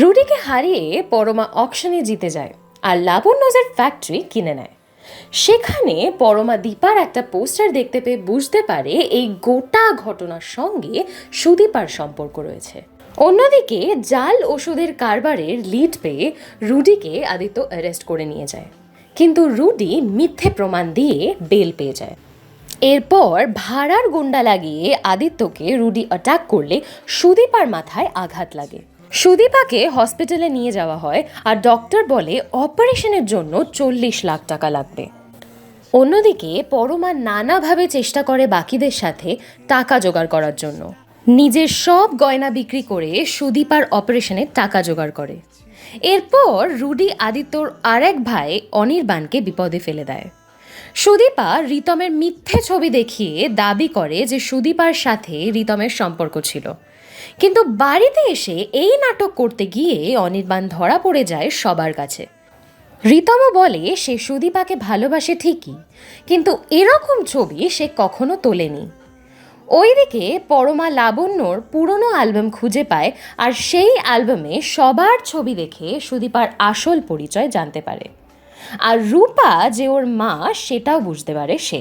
অন্যদিকে হারিয়ে পরমা অকশনে জিতে যায় আর লাবণ্যজের ফ্যাক্টরি কিনে নেয়। সেখানে পরমা দীপার একটা পোস্টার দেখতে পেয়ে বুঝতে পারে এই গোটা ঘটনার সঙ্গে সুদীপার সম্পর্ক রয়েছে। অন্যদিকে জাল ওষুধের কারবারের লিড পেয়ে রুডিকে আদিত্য অ্যারেস্ট করে নিয়ে যায়। কিন্তু রুডি মিথ্যে প্রমাণ দিয়ে বেল পেয়ে যায়। এরপর ভাড়ার গুন্ডা লাগিয়ে আদিত্যকে রুডি অ্যাটাক করলে সুদীপার মাথায় আঘাত লাগে। সুদীপাকে হসপিটালে নিয়ে যাওয়া হয় আর ডক্টর বলে অপারেশনের জন্য চল্লিশ লাখ টাকা লাগবে। অন্যদিকে পরমা নানাভাবে চেষ্টা করে বাকিদের সাথে টাকা জোগাড় করার জন্য। নিজের সব গয়না বিক্রি করে সুদীপার অপারেশনে টাকা জোগাড় করে। এরপর রুডি আদিত্যর আরেক ভাই অনির্বাণকে বিপদে ফেলে দেয়। সুদীপা রিতমের মিথ্যে ছবি দেখিয়ে দাবি করে যে সুদীপার সাথে রিতমের সম্পর্ক ছিল। কিন্তু বাড়িতে এসে এই নাটক করতে গিয়ে অনির্বাণ ধরা পড়ে যায় সবার কাছে। রিতমও বলে, সে সুদীপাকে ভালোবাসে ঠিকই, কিন্তু এরকম ছবি সে কখনো তোলেনি। ওইদিকে পরমা লাবণ্যর পুরনো অ্যালবাম খুঁজে পায় আর সেই অ্যালবামে সবার ছবি দেখে সুদীপার আসল পরিচয় জানতে পারে। আর রূপা যে ওর মা, সেটাও বুঝতে পারে সে।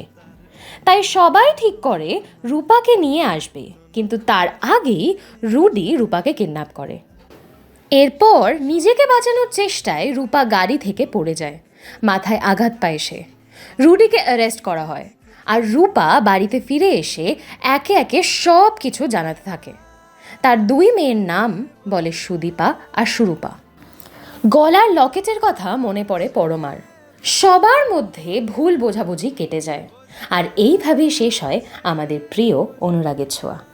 তাই সবাই ঠিক করে রূপাকে নিয়ে আসবে, কিন্তু তার আগেই রুডি রূপাকে কিডন্যাপ করে। এরপর নিজেকে বাঁচানোর চেষ্টায় রূপা গাড়ি থেকে পড়ে যায়, মাথায় আঘাত পায় সে। রুডিকে অ্যারেস্ট করা হয়, আর রূপা বাড়িতে ফিরে এসে একে একে সব কিছু জানাতে থাকে। তার দুই মেয়ের নাম বলে সুদীপা আর সুরূপা। গলার লকেটের কথা মনে পড়ে পরমার। সবার মধ্যে ভুল বোঝাবুঝি কেটে যায়। আর এইভাবেই শেষ হয় আমাদের প্রিয় অনুরাগের ছোঁয়া।